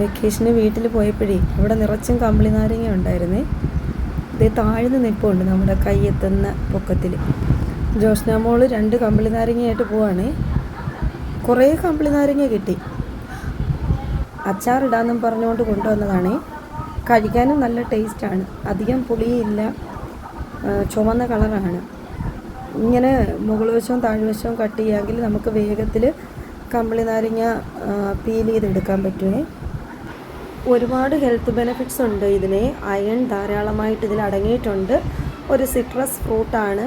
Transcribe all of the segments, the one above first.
വെക്കേഷന് വീട്ടിൽ പോയപ്പോഴേ ഇവിടെ നിറച്ചും കമ്പിളി നാരങ്ങ ഉണ്ടായിരുന്നേ. ഇത് താഴ്ന്ന് നിൽപ്പുണ്ട് നമ്മുടെ കൈ എത്തുന്ന പൊക്കത്തിൽ ജോഷ്ന രണ്ട് കമ്പിളി നാരങ്ങയായിട്ട് പോവാണേ. കുറേ കമ്പിളി നാരങ്ങ കിട്ടി. അച്ചാറിടാന്നും പറഞ്ഞുകൊണ്ട് കൊണ്ടുവന്നതാണേ. കഴിക്കാനും നല്ല ടേസ്റ്റാണ്. അധികം പുളിയില്ല ചുവന്ന കളറാണ്. ഇങ്ങനെ മുകൾ വശവും താഴ്വശവും കട്ട് ചെയ്യാമെങ്കിൽ നമുക്ക് വേഗത്തിൽ കമ്പിളി നാരങ്ങ പീൽ ചെയ്തെടുക്കാൻ പറ്റുമേ ഒരുപാട് ഹെൽത്ത് ബെനിഫിറ്റ്സ് ഉണ്ട് ഇതിന്. അയൺ ധാരാളമായിട്ട് ഇതിൽ അടങ്ങിയിട്ടുണ്ട്. ഒരു സിട്രസ് ഫ്രൂട്ടാണ്.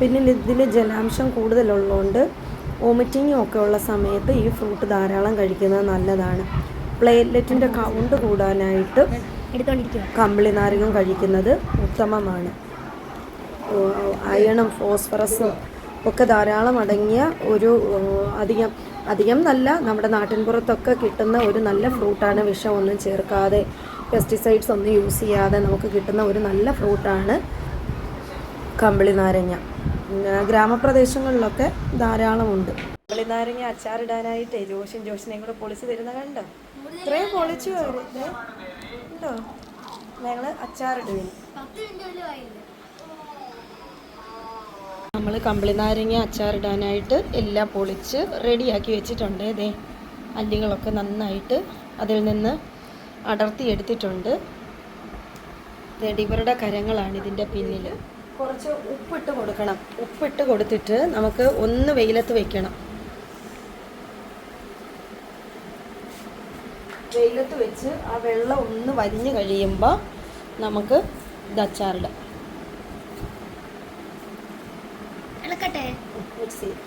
പിന്നെ ഇതിൽ ജലാംശം കൂടുതലുള്ളതുകൊണ്ട് വോമിറ്റിംഗ് ഒക്കെ ഉള്ള സമയത്ത് ഈ ഫ്രൂട്ട് ധാരാളം കഴിക്കുന്നത് നല്ലതാണ്. പ്ലേറ്റ്ലെറ്റിന്റെ കൗണ്ട് കൂടാനായിട്ട് കമ്പിളി നാരകം കഴിക്കുന്നത് ഉത്തമമാണ്. അയണും ഫോസ്ഫറസും ഒക്കെ ധാരാളം അടങ്ങിയ ഒരു അധികം അധികം നല്ല നമ്മുടെ നാട്ടിൻപുറത്തൊക്കെ കിട്ടുന്ന ഒരു നല്ല ഫ്രൂട്ടാണ് വിഷമൊന്നും ചേർക്കാതെ പെസ്റ്റിസൈഡ്സ് ഒന്നും യൂസ് ചെയ്യാതെ നമുക്ക് കിട്ടുന്ന ഒരു നല്ല ഫ്രൂട്ടാണ് കമ്പിളി നാരങ്ങ. ഗ്രാമപ്രദേശങ്ങളിലൊക്കെ ധാരാളമുണ്ട്. കമ്പിളി നാരങ്ങ അച്ചാറിടാനായിട്ടേ ജോഷൻ ജോഷിനെയും കൂടെ പൊളിച്ച് തരുന്ന കണ്ടോ? ഇത്രയും പൊളിച്ചു ഉണ്ടോ ഞങ്ങൾ അച്ചാറിടുവിന് പത്ത് മിനിറ്റ് പോലും ആയില്ല നമ്മൾ കമ്പിളി നാരങ്ങ അച്ചാറിടാനായിട്ട് എല്ലാം പൊളിച്ച് റെഡിയാക്കി വെച്ചിട്ടുണ്ട്. ദേ അല്ലികളൊക്കെ നന്നായിട്ട് അതിൽ നിന്ന് അടർത്തി എടുത്തിട്ടുണ്ട്. ഇവരുടെ കരങ്ങളാണ് ഇതിന്റെ പിന്നിൽ. കുറച്ച് ഉപ്പിട്ട് കൊടുക്കണം. ഉപ്പിട്ട് കൊടുത്തിട്ട് നമുക്ക് ഒന്ന് വെയിലത്ത് വെക്കണം. വെയിലത്ത് വെച്ച് ആ വെള്ളം ഒന്ന് വലിഞ്ഞു കഴിയുമ്പോൾ നമുക്ക് ഇത് അച്ചാറിടാം. ഇളക്കട്ടെ മിക്സ് ചെയ്ത്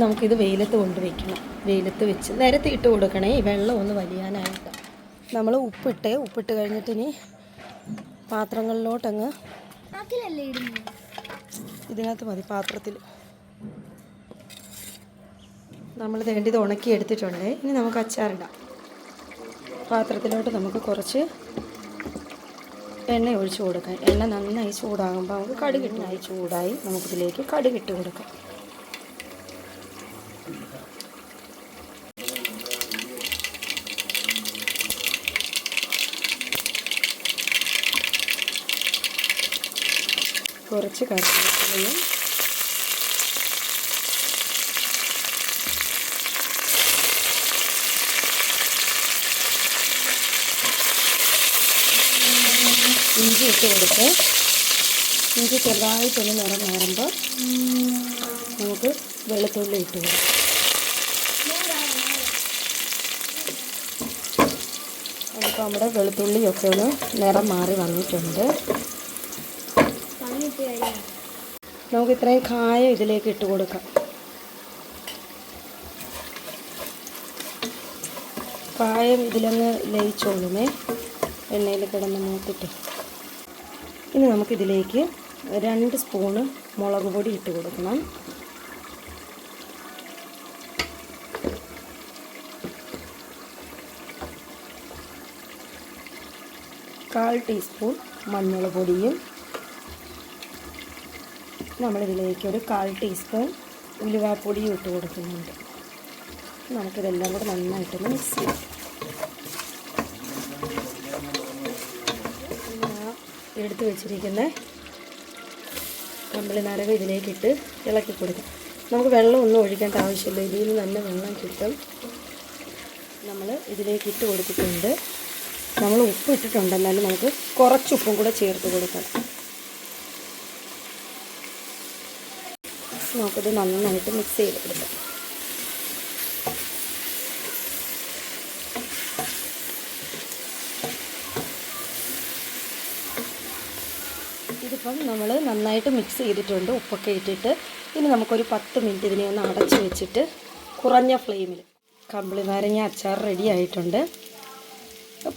നമുക്കിത് വെയിലത്ത് കൊണ്ട് വെക്കണം. വെയിലത്ത് വെച്ച് നിരത്തി ഇട്ട് കൊടുക്കണേ. വെള്ളം ഒന്ന് വലിയാനായിട്ട്. നമ്മൾ ഉപ്പിട്ട് ഉപ്പിട്ട് കഴിഞ്ഞിട്ട് ഇനി പാത്രങ്ങളിലോട്ടങ്ങ് ഇതിനകത്ത് മതി പാത്രത്തിൽ നമ്മൾ വേണ്ടി ഇത് ഉണക്കി എടുത്തിട്ടുണ്ട് ഇനി നമുക്ക് അച്ചാറിടാം. പാത്രത്തിലോട്ട് നമുക്ക് കുറച്ച് എണ്ണ ഒഴിച്ച് കൊടുക്കാം. എണ്ണ നന്നായി ചൂടാകുമ്പോൾ നമുക്ക് കടുകിട്ടായി ചൂടായി നമുക്കിതിലേക്ക് കടുകിട്ട് കൊടുക്കാം. കുറച്ച് കറിവേപ്പിലയും ഇഞ്ചി ഇട്ട് കൊടുത്ത് ഇഞ്ചി ചെറുതായിട്ടൊന്ന് നിറം മാറുമ്പോൾ നമുക്ക് വെളുത്തുള്ളി ഇട്ട് കൊടുക്കാം. അതിപ്പോൾ നമ്മുടെ വെളുത്തുള്ളിയൊക്കെ ഒന്ന് നിറം മാറി വന്നിട്ടുണ്ട്. നമുക്ക് ഇത്രയും കായം ഇതിലേക്ക് ഇട്ട് കൊടുക്കാം. കായം ഇതിലങ്ങ് ലയിച്ചോളുമേ. എണ്ണയിൽ കിടന്ന് മൂത്തിട്ട്. ഇനി നമുക്കിതിലേക്ക് രണ്ട് സ്പൂണ് മുളക് പൊടി ഇട്ട് കൊടുക്കണം. കാൽ ടീസ്പൂൺ മഞ്ഞൾ പൊടിയും. നമ്മളിതിലേക്ക് ഒരു കാൽ ടീസ്പൂൺ ഉലുവാപ്പൊടിയും ഇട്ട് കൊടുക്കുന്നുണ്ട്. നമുക്കിതെല്ലാം കൂടെ നന്നായിട്ടൊന്ന് മിക്സ് ചെയ്യാം ആ എടുത്ത് വെച്ചിരിക്കുന്ന കമ്പിളി നാരകം ഇതിലേക്കിട്ട് ഇളക്കി കൊടുക്കാം. നമുക്ക് വെള്ളം ഒന്നും ഒഴിക്കേണ്ട ആവശ്യമില്ല. ഇതിൽ നിന്ന് നല്ല വെള്ളം കിട്ടും. നമ്മൾ ഇതിലേക്ക് ഇട്ട് കൊടുത്തിട്ടുണ്ട്. നമ്മൾ ഉപ്പ് ഇട്ടിട്ടുണ്ട് എന്നാലും നമുക്ക് കുറച്ച് ഉപ്പും കൂടെ ചേർത്ത് കൊടുക്കണം നമുക്കിത് നന്നായിട്ട് മിക്സ് ചെയ്ത് കൊടുക്കാം ഇതിപ്പം നമ്മൾ നന്നായിട്ട് മിക്സ് ചെയ്തിട്ടുണ്ട് ഉപ്പൊക്കെ ഇട്ടിട്ട്. ഇനി നമുക്കൊരു പത്ത് മിനിറ്റ് ഇതിനെ ഒന്ന് അടച്ച് വെച്ചിട്ട് കുറഞ്ഞ ഫ്ലെയിമിൽ. കമ്പിളി നാരങ്ങ അച്ചാർ റെഡി ആയിട്ടുണ്ട്.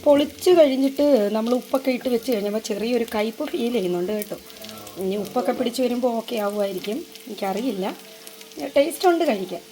പൊളിച്ച് കഴിഞ്ഞിട്ട് നമ്മൾ ഉപ്പൊക്കെ ഇട്ട് വെച്ച് കഴിഞ്ഞപ്പോൾ ചെറിയൊരു കയ്പ്പ് ഫീൽ ചെയ്യുന്നുണ്ട് കേട്ടോ. ഇനി ഉപ്പൊക്കെ പിടിച്ച് വരുമ്പോൾ ഓക്കെ ആവുമായിരിക്കും. എനിക്കറിയില്ല. ടേസ്റ്റ് ഉണ്ട് കഴിക്കാൻ.